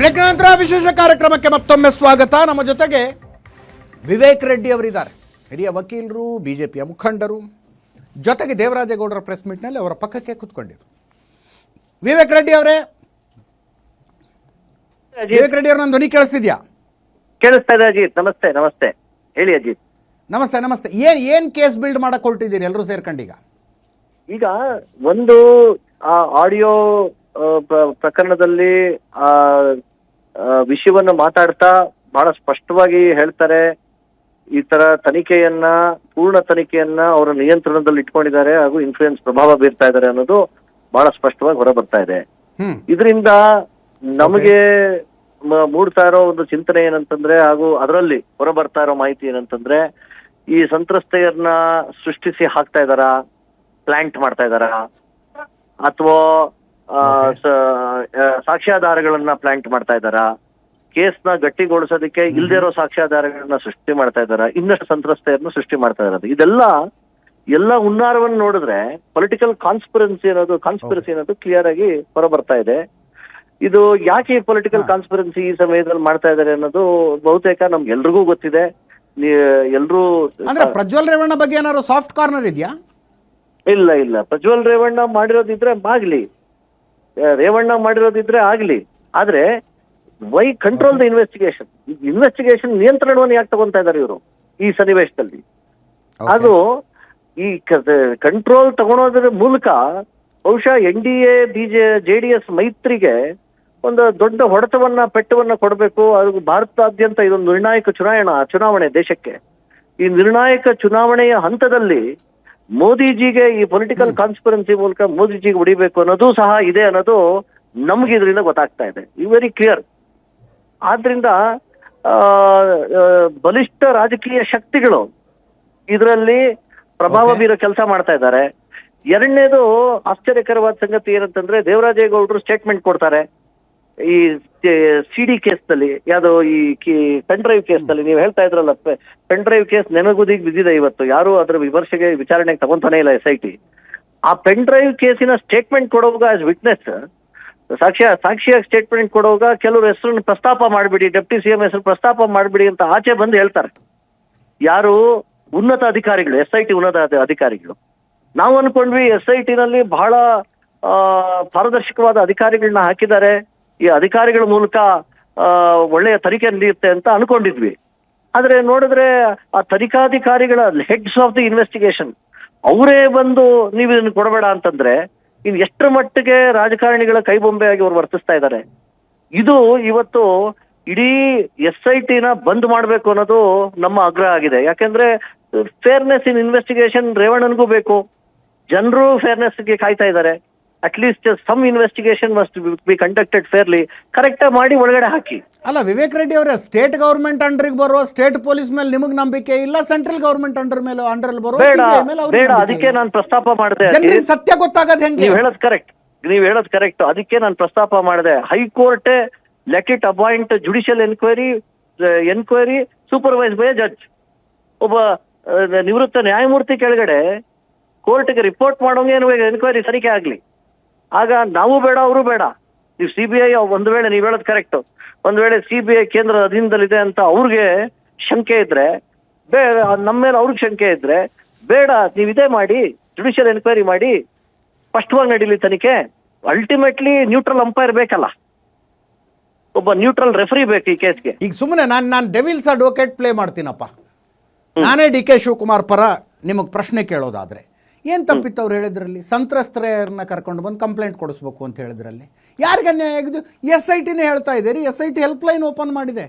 Break ನಂತರ ವಿಶೇಷ ಕಾರ್ಯಕ್ರಮಕ್ಕೆ ಮತ್ತೊಮ್ಮೆ ಸ್ವಾಗತ. ನಮ್ಮ ಜೊತೆಗೆ ವಿವೇಕ್ ರೆಡ್ಡಿ ಅವರಿದ್ದಾರೆ. ಹಿರಿಯ ವಕೀಲರು ಬಿಜೆಪಿಯ ಮುಖಂಡರು ಜೊತೆಗೆ ದೇವರಾಜೇಗೌಡರ ಪ್ರೆಸ್ ಮೀಟ್ನಲ್ಲಿ ಅವರ ಪಕ್ಕಕ್ಕೆ ಕೂತ್ಕೊಂಡಿದ್ರು. ವಿವೇಕ್ ರೆಡ್ಡಿ ಅವರೇ ವಿವೇಕ್ ರೆಡ್ಡಿ ಅವರ ನನ್ನ ಧ್ವನಿ ಕೇಳಿಸ್ತಿದ್ಯಾ? ಕೇಳಿಸ್ತಾ ಇದೆ ಅಜಿತ್. ನಮಸ್ತೆ ನಮಸ್ತೆ. ಹೇಳಿ ಅಜಿತ್. ನಮಸ್ತೆ ನಮಸ್ತೆ. ಏನ್ ಏನ್ ಕೇಸ್ ಬಿಲ್ಡ್ ಮಾಡಕ್ ಹೊರಟಿದ್ದೀರಿ ಎಲ್ಲರೂ ಸೇರ್ಕೊಂಡೀಗ? ಈಗ ಒಂದು ಆ ಆಡಿಯೋ ಪ್ರಕರಣದಲ್ಲಿ ಆ, ವಿಷಯವನ್ನ ಮಾತಾಡ್ತಾ ಬಹಳ ಸ್ಪಷ್ಟವಾಗಿ ಹೇಳ್ತಾರೆ. ಈ ತರ ತನಿಖೆಯನ್ನ ಪೂರ್ಣ ತನಿಖೆಯನ್ನ ಅವರ ನಿಯಂತ್ರಣದಲ್ಲಿ ಇಟ್ಕೊಂಡಿದ್ದಾರೆ ಹಾಗೂ ಇನ್ಫ್ಲೂಯೆನ್ಸ್ ಪ್ರಭಾವ ಬೀರ್ತಾ ಇದ್ದಾರೆ ಅನ್ನೋದು ಬಹಳ ಸ್ಪಷ್ಟವಾಗಿ ಹೊರ ಬರ್ತಾ ಇದೆ. ಇದರಿಂದ ನಮಗೆ ಮೂಡ್ತಾ ಇರೋ ಒಂದು ಚಿಂತನೆ ಏನಂತಂದ್ರೆ ಹಾಗೂ ಅದರಲ್ಲಿ ಹೊರ ಬರ್ತಾ ಇರೋ ಮಾಹಿತಿ ಏನಂತಂದ್ರೆ ಈ ಸಂತ್ರಸ್ತೆಯನ್ನ ಸೃಷ್ಟಿಸಿ ಹಾಕ್ತಾ ಇದ್ದಾರಾ ಪ್ಲಾಂಟ್ ಮಾಡ್ತಾ ಇದ್ದಾರಾ ಅಥವಾ ಸಾಕ್ಷ್ಯಾಧಾರಗಳನ್ನ ಪ್ಲಾಂಟ್ ಮಾಡ್ತಾ ಇದಾರ ಕೇಸ್ನ ಗಟ್ಟಿಗೊಳಿಸೋದಕ್ಕೆ ಇಲ್ದೇ ಇರೋ ಸಾಕ್ಷ್ಯಾಧಾರಗಳನ್ನ ಸೃಷ್ಟಿ ಮಾಡ್ತಾ ಇದಾರ ಇನ್ನಷ್ಟು ಸಂತ್ರಸ್ತೆಯನ್ನು ಸೃಷ್ಟಿ ಮಾಡ್ತಾ ಇರೋದು. ಇದೆಲ್ಲ ಎಲ್ಲ ಹುನ್ನಾರವನ್ನು ನೋಡಿದ್ರೆ ಪೊಲಿಟಿಕಲ್ ಕಾನ್ಸ್ಪಿರೆನ್ಸಿ ಅನ್ನೋದು ಕಾನ್ಸ್ಪಿರಸಿ ಅನ್ನೋದು ಕ್ಲಿಯರ್ ಆಗಿ ಹೊರಬರ್ತಾ ಇದೆ. ಇದು ಯಾಕೆ ಪೊಲಿಟಿಕಲ್ ಕಾನ್ಸ್ಪಿರೆನ್ಸಿ ಈ ಸಮಯದಲ್ಲಿ ಮಾಡ್ತಾ ಇದ್ದಾರೆ ಅನ್ನೋದು ಬಹುತೇಕ ನಮ್ಗೆಲ್ರಿಗೂ ಗೊತ್ತಿದೆ. ಎಲ್ರೂ ಅಂದ್ರೆ ಪ್ರಜ್ವಲ್ ರೇವಣ್ಣ ಬಗ್ಗೆ ಏನಾದ್ರು ಸಾಫ್ಟ್ ಕಾರ್ನರ್ ಇದೆಯಾ? ಇಲ್ಲ ಇಲ್ಲ. ಪ್ರಜ್ವಲ್ ರೇವಣ್ಣ ಮಾಡಿರೋದಿದ್ರೆ ಆ, ರೇವಣ್ಣ ಮಾಡಿರೋದಿದ್ರೆ ಆಗ್ಲಿ. ಆದ್ರೆ why control the investigation investigation ನಿಯಂತ್ರಣವನ್ನು ಯಾಕೆ ತಗೊಂತಾ ಇದ್ದಾರೆ ಇವರು ಈ ಸನ್ನಿವೇಶದಲ್ಲಿ? ಅದು ಈ ಕಂಟ್ರೋಲ್ ತಗೊಳೋದ್ರ ಮೂಲಕ ಬಹುಶಃ N D A B J J D S ಮೈತ್ರಿಗೆ ಒಂದು ದೊಡ್ಡ ಹೊಡೆತವನ್ನ ಪೆಟ್ಟವನ್ನ ಕೊಡಬೇಕು. ಅದು ಭಾರತಾದ್ಯಂತ ಇದೊಂದು ನಿರ್ಣಾಯಕ ಚುನಾವಣಾ ಚುನಾವಣೆ ದೇಶಕ್ಕೆ. ಈ ನಿರ್ಣಾಯಕ ಚುನಾವಣೆಯ ಹಂತದಲ್ಲಿ ಮೋದಿಜಿಗೆ ಈ ಪೊಲಿಟಿಕಲ್ ಕಾನ್ಸ್ಪರೆನ್ಸಿ ಮೂಲಕ ಮೋದಿಜಿಗೆ ಹೊಡಿಬೇಕು ಅನ್ನೋದು ಸಹ ಇದೆ ಅನ್ನೋದು ನಮ್ಗೆ ಇದರಿಂದ ಗೊತ್ತಾಗ್ತಾ ಇದೆ. ಈ ವೆರಿ ಕ್ಲಿಯರ್ ಆದ್ರಿಂದ ಬಲಿಷ್ಠ ರಾಜಕೀಯ ಶಕ್ತಿಗಳು ಇದರಲ್ಲಿ ಪ್ರಭಾವ ಬೀರೋ ಕೆಲಸ ಮಾಡ್ತಾ ಇದ್ದಾರೆ. ಎರಡನೇದು ಆಶ್ಚರ್ಯಕರವಾದ ಸಂಗತಿ ಏನಂತಂದ್ರೆ ದೇವರಾಜೇಗೌಡರು ಸ್ಟೇಟ್ಮೆಂಟ್ ಕೊಡ್ತಾರೆ. ಈ ಸಿ ಡಿ ಕೇಸ್ನಲ್ಲಿ ಯಾವ್ದೋ ಈ ಪೆನ್ ಡ್ರೈವ್ ಕೇಸ್ನಲ್ಲಿ ನೀವು ಹೇಳ್ತಾ ಇದ್ರಲ್ಲ ಪೆನ್ ಡ್ರೈವ್ ಕೇಸ್ ನೆನಗುದಿಗೆ ಬಿದ್ದಿದೆ ಇವತ್ತು. ಯಾರು ಅದರ ವಿಮರ್ಶೆಗೆ ವಿಚಾರಣೆಗೆ ತಗೊಂತಾನೆ ಇಲ್ಲ ಎಸ್ ಐ ಟಿ ಆ ಪೆನ್ ಡ್ರೈವ್ ಕೇಸಿನ ಸ್ಟೇಟ್ಮೆಂಟ್ ಕೊಡುವಾಗ ಆಸ್ ವಿಟ್ನೆಸ್ ಸಾಕ್ಷಿ ಸಾಕ್ಷಿಯಾಗಿ ಸ್ಟೇಟ್ಮೆಂಟ್ ಕೊಡುವಾಗ ಕೆಲವರು ಹೆಸರನ್ನು ಪ್ರಸ್ತಾಪ ಮಾಡಿಬಿಡಿ ಡೆಪ್ಟಿ ಸಿ ಎಂ ಹೆಸರು ಪ್ರಸ್ತಾಪ ಮಾಡಿಬಿಡಿ ಅಂತ ಆಚೆ ಬಂದು ಹೇಳ್ತಾರೆ. ಯಾರು? ಉನ್ನತ ಅಧಿಕಾರಿಗಳು ಎಸ್ ಐ ಟಿ ಉನ್ನತ ಅಧಿಕಾರಿಗಳು. ನಾವು ಅನ್ಕೊಂಡ್ವಿ ಎಸ್ ಐ ಟಿನಲ್ಲಿ ಬಹಳ ಪಾರದರ್ಶಕವಾದ ಅಧಿಕಾರಿಗಳನ್ನ ಹಾಕಿದ್ದಾರೆ. ಈ ಅಧಿಕಾರಿಗಳ ಮೂಲಕ ಒಳ್ಳೆಯ ತನಿಖೆ ನಡೆಯುತ್ತೆ ಅಂತ ಅನ್ಕೊಂಡಿದ್ವಿ. ಆದರೆ ನೋಡಿದ್ರೆ ಆ ತನಿಖಾಧಿಕಾರಿಗಳ ಹೆಡ್ಸ್ ಆಫ್ ದಿ ಇನ್ವೆಸ್ಟಿಗೇಷನ್ ಅವರೇ ಬಂದು ನೀವು ಇದನ್ನು ಕೊಡಬೇಡ ಅಂತಂದ್ರೆ ಇನ್ ಎಷ್ಟರ ಮಟ್ಟಿಗೆ ರಾಜಕಾರಣಿಗಳ ಕೈಬೊಂಬೆಯಾಗಿ ಅವ್ರು ವರ್ತಿಸ್ತಾ ಇದ್ದಾರೆ? ಇದು ಇವತ್ತು ಇಡೀ ಎಸ್ ಐ ಟಿನ ಬಂದ್ ಮಾಡಬೇಕು ಅನ್ನೋದು ನಮ್ಮ ಆಗ್ರಹ ಆಗಿದೆ. ಯಾಕೆಂದ್ರೆ ಫೇರ್ನೆಸ್ ಇನ್ ಇನ್ವೆಸ್ಟಿಗೇಷನ್ ರೇವಣ್ಣನಿಗೂ ಬೇಕು. ಜನರು ಫೇರ್ನೆಸ್ಗೆ ಕಾಯ್ತಾ ಇದ್ದಾರೆ. At least some investigation must be conducted fairly correct ಮಾಡಿ ಒಳಗಡೆ ಹಾಕಿ. ಅಲ್ಲ ವಿವೇಕ್ ರೆಡ್ಡಿ ಅವರೇ ಸ್ಟೇಟ್ ಗವರ್ಮೆಂಟ್ ಅಂಡರ್ಗೆ ಬರುವ ಸ್ಟೇಟ್ ಪೊಲೀಸ್ ಮೇಲೆ ನಿಮಗೆ ನಂಬಿಕೆ ಇಲ್ಲ ಸೆಂಟ್ರಲ್ ಗವರ್ಮೆಂಟ್ ಅಂಡರ್ ಮೇಲೆ ಅಂಡರ್ ಬರುವ ಬೇಡ CBI ಮೇಲೆ ಅವ್ರಿಗೆ ಬೇಡ ನಂಬಿಕೆ ಅದಕ್ಕೆ ಇಲ್ಲ. ನಾನು ಪ್ರಸ್ತಾಪ ಮಾಡಿದೆ. ಜನರಿಗೆ ಸತ್ಯ ಗೊತ್ತಾಗದ್ ಹೆಂಗೆ? ನೀವು ಹೇಳೋದ್ ಕರೆಕ್ಟ್ ನೀವ್ ಹೇಳೋದ್ ಕರೆಕ್ಟ್ ಅದಕ್ಕೆ ನಾನು ಪ್ರಸ್ತಾಪ ಮಾಡಿದೆ. High court let it appoint judicial enquiry enquiry supervise by judge ಒಬ್ಬ ಆ, ನಿವೃತ್ತ ನ್ಯಾಯಮೂರ್ತಿ ಕೆಳಗಡೆ ಕೋರ್ಟ್ಗೆ ರಿಪೋರ್ಟ್ ಮಾಡೋಂಗೆ ಎನ್ಕ್ವೈರಿ ತನಿಖೆ ಆಗ್ಲಿ. ಆಗ ನಾವು ಬೇಡ ಅವರು ಬೇಡ. ನೀವು ಸಿ ಬಿ ಐ ಒಂದು ವೇಳೆ ನೀವು ಹೇಳೋದು ಕರೆಕ್ಟ್ ಒಂದ್ ವೇಳೆ ಸಿ ಬಿ ಐ ಕೇಂದ್ರ ಅಧೀನದಲ್ಲಿದೆ ಅಂತ ಅವ್ರಿಗೆ ಶಂಕೆ ಇದ್ರೆ ಬೇ ನಮ್ಮ ಮೇಲೆ ಅವ್ರಿಗೆ ಶಂಕೆ ಇದ್ರೆ ಬೇಡ ನೀವು ಇದೇ ಮಾಡಿ ಜುಡಿಷಿಯಲ್ ಎನ್ಕ್ವೈರಿ ಮಾಡಿ ಸ್ಪಷ್ಟವಾಗಿ ನಡೀಲಿ ತನಿಖೆ. ಅಲ್ಟಿಮೇಟ್ಲಿ ನ್ಯೂಟ್ರಲ್ ಅಂಪೈರ್ ಬೇಕಲ್ಲ. ಒಬ್ಬ ನ್ಯೂಟ್ರಲ್ ರೆಫರಿ ಬೇಕು ಈ ಕೇಸ್ಗೆ. ಈಗ ಸುಮ್ಮನೆ ನಾನು ನಾನು ಡೆವಿಲ್ಸ್ ಅಡ್ವೊಕೇಟ್ ಪ್ಲೇ ಮಾಡ್ತೀನಪ್ಪ. ನಾನೇ ಡಿ ಕೆ ಶಿವಕುಮಾರ್ ಪರ ನಿಮಗೆ ಪ್ರಶ್ನೆ ಕೇಳೋದಾದ್ರೆ ಏನು ತಪ್ಪಿತ್ತು ಅವ್ರು ಹೇಳಿದ್ರಲ್ಲಿ? ಸಂತ್ರಸ್ತರನ್ನ ಕರ್ಕೊಂಡು ಬಂದು ಕಂಪ್ಲೇಂಟ್ ಕೊಡಿಸ್ಬೇಕು ಅಂತ ಹೇಳಿದ್ರಲ್ಲಿ. ಯಾರಿಗೆ ಅನ್ಯಾಯ ಆಗಿದ್ದು? ಎಸ್ ಐ ಟಿನೇ ಹೇಳ್ತಾ ಇದ್ದೀರಿ S I T helpline open ಮಾಡಿದೆ.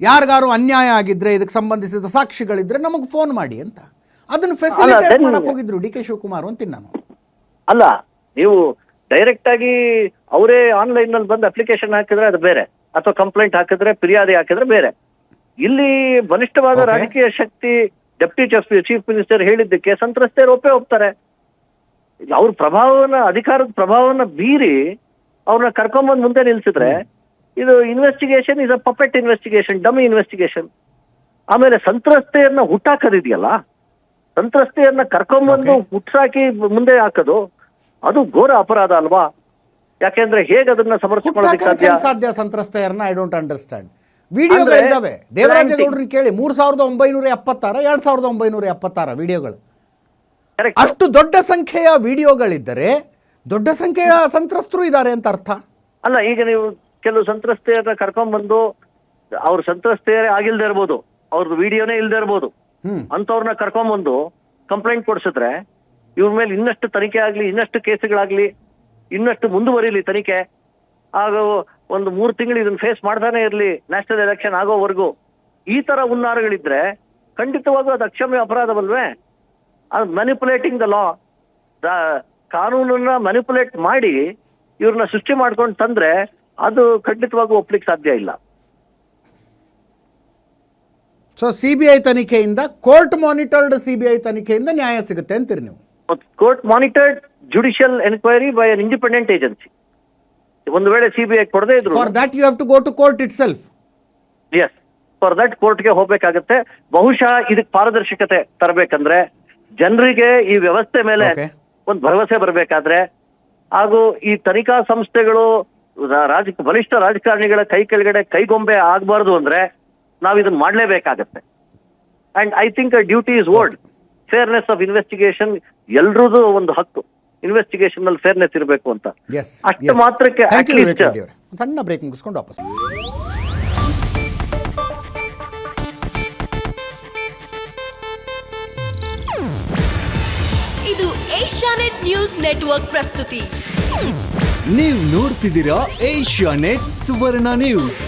ಯಾರಿಗಾರು ಅನ್ಯಾಯ ಆಗಿದ್ರೆ ಇದಕ್ಕೆ ಸಂಬಂಧಿಸಿದ ಸಾಕ್ಷಿಗಳಿದ್ರೆ ನಮಗೆ ಫೋನ್ ಮಾಡಿ ಅಂತ. ಅದನ್ನು ಫೆಸಿಲಿಟೇಟ್ ಮಾಡಕ್ ಹೋಗಿದ್ರು ಡಿ ಕೆ ಶಿವಕುಮಾರ್ ಅಂತೀನಿ ನಾನು. ಅಲ್ಲ ನೀವು ಡೈರೆಕ್ಟ್ ಆಗಿ ಅವರೇ ಆನ್ಲೈನ್ನಲ್ಲಿ ಬಂದು ಅಪ್ಲಿಕೇಶನ್ ಹಾಕಿದ್ರೆ ಅದು ಬೇರೆ. ಅಥವಾ ಕಂಪ್ಲೇಂಟ್ ಹಾಕಿದ್ರೆ ಫಿರ್ಯಾದಿ ಹಾಕಿದ್ರೆ ಬೇರೆ. ಇಲ್ಲಿ ಬಲಿಷ್ಠವಾದ ರಾಜಕೀಯ ಶಕ್ತಿ ಡೆಪ್ಟಿ ಚೀಫ್ ಮಿನಿಸ್ಟರ್ ಹೇಳಿದ್ದಕ್ಕೆ ಸಂತ್ರಸ್ತೆಯರು ಒಪ್ಪೇ ಹೋಗ್ತಾರೆ ಅವ್ರ ಪ್ರಭಾವನ ಅಧಿಕಾರದ ಪ್ರಭಾವವನ್ನ ಬೀರಿ ಅವ್ರನ್ನ ಕರ್ಕೊಂಬಂದ್ ಮುಂದೆ ನಿಲ್ಸಿದ್ರೆ ಇದು investigation is a puppet investigation dumb investigation ಆಮೇಲೆ ಸಂತ್ರಸ್ತೆಯನ್ನ ಹುಟ್ಟಾಕೋದಿದೆಯಲ್ಲ ಸಂತ್ರಸ್ತೆಯನ್ನ ಕರ್ಕೊಂಬಂದು ಬಂದು ಹುಟ್ಟಾಕಿ ಮುಂದೆ ಹಾಕೋದು ಅದು ಘೋರ ಅಪರಾಧ ಅಲ್ವಾ? ಯಾಕೆಂದ್ರೆ ಹೇಗೆ ಅದನ್ನ ಸಮರ್ಥಿಸ್ಕೊಳ್ಳೋದಕ್ಕೆ ಸಾಧ್ಯ? ಸಾಧ್ಯ ಸಂತ್ರಸ್ತೆಯರನ್ನ ಐ ಡೋಂಟ್ ಅಂಡರ್ಸ್ಟ್ಯಾಂಡ್ ವಿಡಿಯೋಗಳಿದ್ದಾವೆ ದೇವರಾಜೇಗೌಡರನ್ನ ಕೇಳಿ ಮೂರ್ ಸಾವಿರದ ಒಂಬೈನೂರ ಎಪ್ಪತ್ತಾರ ಎರಡ್ ಸಾವಿರದ ಒಂಬೈನೂರ ಎಪ್ಪತ್ತಾರ ವಿಡಿಯೋಗಳು ಅಷ್ಟು ದೊಡ್ಡ ಸಂಖ್ಯೆಯ ವಿಡಿಯೋಗಳಿದ್ದರೆ ದೊಡ್ಡ ಸಂಖ್ಯೆಯ ಸಂತ್ರಸ್ತರು ಇದ್ದಾರೆ ಅಂತ ಅರ್ಥ? ಅಲ್ಲ ಈಗ ನೀವು ಕೆಲವು ಸಂತ್ರಸ್ತೆಯನ್ನ ಕರ್ಕೊಂಡ್ಬಂದು ಅವ್ರ ಸಂತ್ರಸ್ತೆಯರೇ ಆಗಿಲ್ದೇ ಇರ್ಬೋದು ಅವ್ರದ್ದು ವಿಡಿಯೋನೇ ಇಲ್ದೇ ಇರ್ಬೋದು ಅಂತವ್ರನ್ನ ಕರ್ಕೊಂಡ್ಬಂದು ಕಂಪ್ಲೇಂಟ್ ಕೊಡ್ಸಿದ್ರೆ ಇವ್ರ ಮೇಲೆ ಇನ್ನಷ್ಟು ತನಿಖೆ ಆಗ್ಲಿ ಇನ್ನಷ್ಟು ಕೇಸುಗಳಾಗ್ಲಿ ಇನ್ನಷ್ಟು ಮುಂದುವರಿಲಿ ತನಿಖೆ ಆಗ ಒಂದು ಮೂರು ತಿಂಗಳು ಇದನ್ನ ಫೇಸ್ ಮಾಡ್ತಾನೆ ಇರ್ಲಿ ನ್ಯಾಷನಲ್ ಎಲೆಕ್ಷನ್ ಆಗೋವರೆಗೂ. ಈ ತರ ಹುನ್ನಾರಗಳಿದ್ರೆ ಖಂಡಿತವಾಗೂ ಅದು ಅಕ್ಷಮ್ಯ ಅಪರಾಧವಲ್ವೇ? ಅದು ಮ್ಯಾನಿಪುಲೇಟಿಂಗ್ ದ ಲಾ ಕಾನೂನನ್ನ ಮ್ಯಾನಿಪುಲೇಟ್ ಮಾಡಿ ಇವ್ರನ್ನ ಸೃಷ್ಟಿ ಮಾಡ್ಕೊಂಡು ತಂದ್ರೆ ಅದು ಖಂಡಿತವಾಗೂ ಒಪ್ಲಿಕ್ಕೆ ಸಾಧ್ಯ ಇಲ್ಲ. ಸೊ ಸಿಬಿಐ ತನಿಖೆಯಿಂದ ಕೋರ್ಟ್ ಮಾನಿಟರ್ಡ್ ಸಿಬಿಐ ತನಿಖೆಯಿಂದ ನ್ಯಾಯ ಸಿಗುತ್ತೆ ಅಂತೀರಿ ನೀವು? Court monitored judicial enquiry by an independent agency ಒಂದು ವೇಳೆ ಸಿಬಿಐ ಕೊಡದೇ ಇದ್ರು for that you have to go to court itself as for that ಕೋರ್ಟ್ಗೆ ಹೋಗ್ಬೇಕಾಗತ್ತೆ. ಬಹುಶಃ ಇದಕ್ಕೆ ಪಾರದರ್ಶಕತೆ ತರಬೇಕಂದ್ರೆ ಜನರಿಗೆ ಈ ವ್ಯವಸ್ಥೆ ಮೇಲೆ. ಒಂದು ಭರವಸೆ ಬರಬೇಕಾದ್ರೆ ಹಾಗೂ ಈ ತನಿಖಾ ಸಂಸ್ಥೆಗಳು ರಾಜ ಬಲಿಷ್ಠ ರಾಜಕಾರಣಿಗಳ ಕೈ ಕೆಳಗಡೆ ಕೈಗೊಂಬೆ ಆಗಬಾರ್ದು ಅಂದ್ರೆ ನಾವು ಇದನ್ನ ಮಾಡಲೇಬೇಕಾಗತ್ತೆ. And I think duty is word fairness of investigation ಎಲ್ರದ್ದು ಒಂದು ಹಕ್ಕು. ಇನ್ವೆಸ್ಟಿಗೇಷನ್ ಅಲ್ಲಿ ಫೇರ್ನೆಸ್ ಇರಬೇಕು ಅಂತ. ಎಸ್ ಅಷ್ಟು ಮಾತ್ರಕ್ಕೆ ಸಣ್ಣ ಬ್ರೇಕ್ ಮುಗಿಸ್ಕೊಂಡು ವಾಪಸ್. ಇದು ಏಷ್ಯಾನೆಟ್ ನ್ಯೂಸ್ ನೆಟ್ವರ್ಕ್ ಪ್ರಸ್ತುತಿ. ನೀವು ನೋಡ್ತಿದ್ದೀರಾ ಏಷ್ಯಾ ನೆಟ್ ಸುವರ್ಣ ನ್ಯೂಸ್.